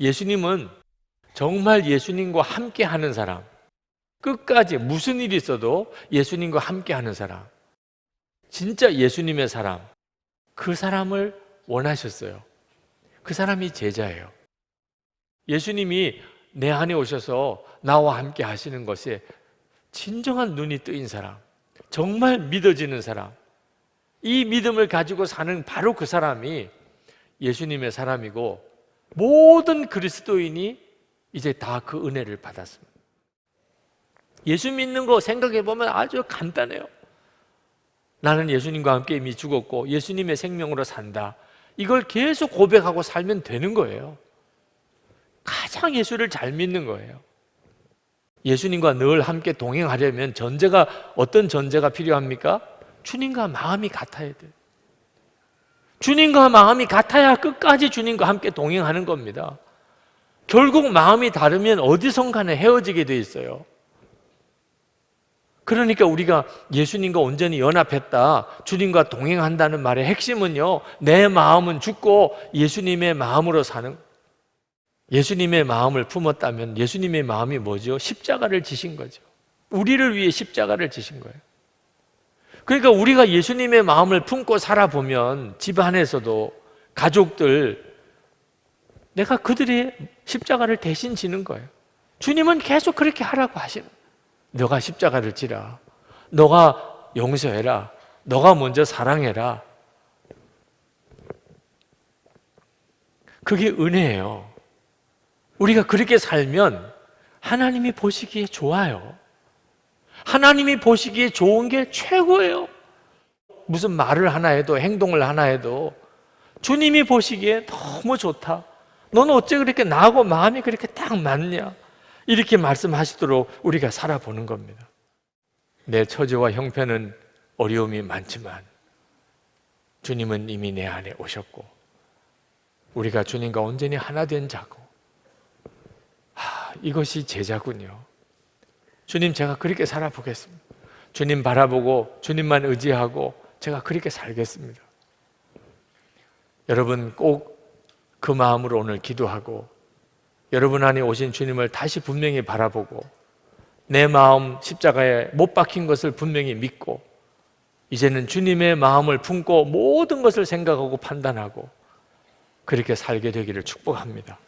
예수님은 정말 예수님과 함께 하는 사람, 끝까지 무슨 일이 있어도 예수님과 함께 하는 사람, 진짜 예수님의 사람, 그 사람을 원하셨어요. 그 사람이 제자예요. 예수님이 내 안에 오셔서 나와 함께 하시는 것에 진정한 눈이 뜨인 사람, 정말 믿어지는 사람, 이 믿음을 가지고 사는 바로 그 사람이 예수님의 사람이고 모든 그리스도인이 이제 다 그 은혜를 받았습니다. 예수 믿는 거 생각해 보면 아주 간단해요. 나는 예수님과 함께 이미 죽었고 예수님의 생명으로 산다. 이걸 계속 고백하고 살면 되는 거예요. 가장 예수를 잘 믿는 거예요. 예수님과 늘 함께 동행하려면 전제가 어떤 전제가 필요합니까? 주님과 마음이 같아야 돼요. 주님과 마음이 같아야 끝까지 주님과 함께 동행하는 겁니다. 결국 마음이 다르면 어디선 간에 헤어지게 돼 있어요. 그러니까 우리가 예수님과 온전히 연합했다, 주님과 동행한다는 말의 핵심은요, 내 마음은 죽고 예수님의 마음으로 사는, 예수님의 마음을 품었다면 예수님의 마음이 뭐죠? 십자가를 지신 거죠. 우리를 위해 십자가를 지신 거예요. 그러니까 우리가 예수님의 마음을 품고 살아보면 집 안에서도 가족들, 내가 그들의 십자가를 대신 지는 거예요. 주님은 계속 그렇게 하라고 하시는. 너가 십자가를 지라. 너가 용서해라. 너가 먼저 사랑해라. 그게 은혜예요. 우리가 그렇게 살면 하나님이 보시기에 좋아요. 하나님이 보시기에 좋은 게 최고예요. 무슨 말을 하나 해도 행동을 하나 해도 주님이 보시기에 너무 좋다. 너는 어째 그렇게 나하고 마음이 그렇게 딱 맞냐? 이렇게 말씀하시도록 우리가 살아보는 겁니다. 내 처지와 형편은 어려움이 많지만 주님은 이미 내 안에 오셨고 우리가 주님과 온전히 하나 된 자고 하, 이것이 제자군요. 주님 제가 그렇게 살아보겠습니다. 주님 바라보고 주님만 의지하고 제가 그렇게 살겠습니다. 여러분 꼭 그 마음으로 오늘 기도하고 여러분 안에 오신 주님을 다시 분명히 바라보고 내 마음 십자가에 못 박힌 것을 분명히 믿고 이제는 주님의 마음을 품고 모든 것을 생각하고 판단하고 그렇게 살게 되기를 축복합니다.